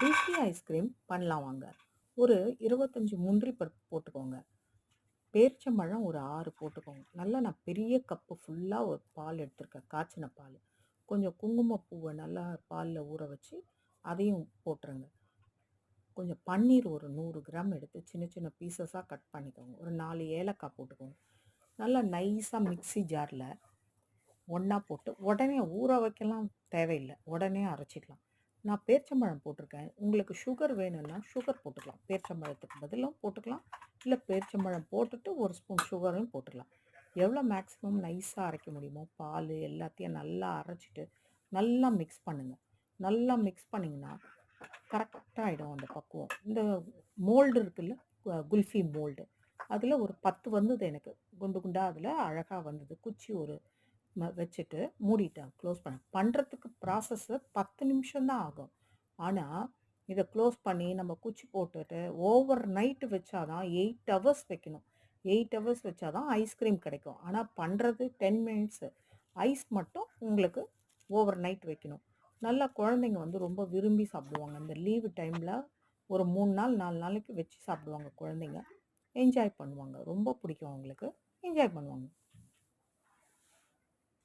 Disney ice cream பண்ணலாம் வாங்க. ஒரு இருபத்தஞ்சி முந்திரி பருப்பு போட்டுக்கோங்க. பேரிச்சம்பழம் ஒரு ஆறு போட்டுக்கோங்க. நல்லா நான் பெரிய கப்பு ஃபுல்லாக ஒரு பால் எடுத்திருக்கேன். காய்ச்சின பால். கொஞ்சம் குங்குமப்பூவை நல்லா பாலில் ஊற வச்சு அதையும் போட்டுருங்க. கொஞ்சம் பன்னீர் ஒரு நூறு கிராம் எடுத்து சின்ன சின்ன பீசஸாக கட் பண்ணிக்கோங்க. ஒரு நாலு ஏலக்காய் போட்டுக்கோங்க. நல்லா நைஸாக மிக்ஸி ஜாரில் ஒன்றா போட்டு உடனே ஊற வைக்கலாம் தேவையில்லை. உடனே அரைச்சிக்கலாம். நான் பேர்ச்சம்பழம் போட்டிருக்கேன். உங்களுக்கு சுகர் வேணும்னா சுகர் போட்டுக்கலாம். பேர்ச்சம்பழத்துக்கு பதிலும் போட்டுக்கலாம். இல்லை பேர்ச்சம்பழம் போட்டுட்டு ஒரு ஸ்பூன் சுகரும் போட்டுக்கலாம். எவ்வளோ மேக்ஸிமம் நைஸாக அரைக்க முடியுமோ பால் எல்லாத்தையும் நல்லா அரைச்சிட்டு நல்லா மிக்ஸ் பண்ணுங்கள் நல்லா மிக்ஸ் பண்ணிங்கன்னா கரெக்டாக ஆகிடும் அந்த பக்குவம். இந்த மோல்டு இருக்குல்ல குல்ஃபி மோல்டு அதில் ஒரு பத்து வந்தது எனக்கு. குண்டு குண்டாக அதில் அழகாக வந்தது. குச்சி ஒரு வச்சுட்டு மூடிட்டேன் க்ளோஸ் பண்ண. பண்ணுறதுக்கு ப்ராசஸ்ஸு பத்து நிமிஷம் தான் ஆகும். ஆனால் இதை க்ளோஸ் பண்ணி நம்ம குச்சி போட்டுட்டு ஓவர் நைட்டு வச்சாதான் எயிட் ஹவர்ஸ் வைக்கணும். எயிட் ஹவர்ஸ் வச்சாதான் ஐஸ்கிரீம் கிடைக்கும். ஆனால் பண்ணுறது டென் மினிட்ஸு ஐஸ் மட்டும் உங்களுக்கு ஓவர் நைட் வைக்கணும். நல்லா குழந்தைங்க வந்து ரொம்ப விரும்பி சாப்பிடுவாங்க. இந்த லீவு டைமில் ஒரு மூணு நாள் நாலு நாளைக்கு வச்சு சாப்பிடுவாங்க குழந்தைங்க. என்ஜாய் பண்ணுவாங்க. ரொம்ப பிடிக்கும் அவங்களுக்கு. என்ஜாய் பண்ணுவாங்க.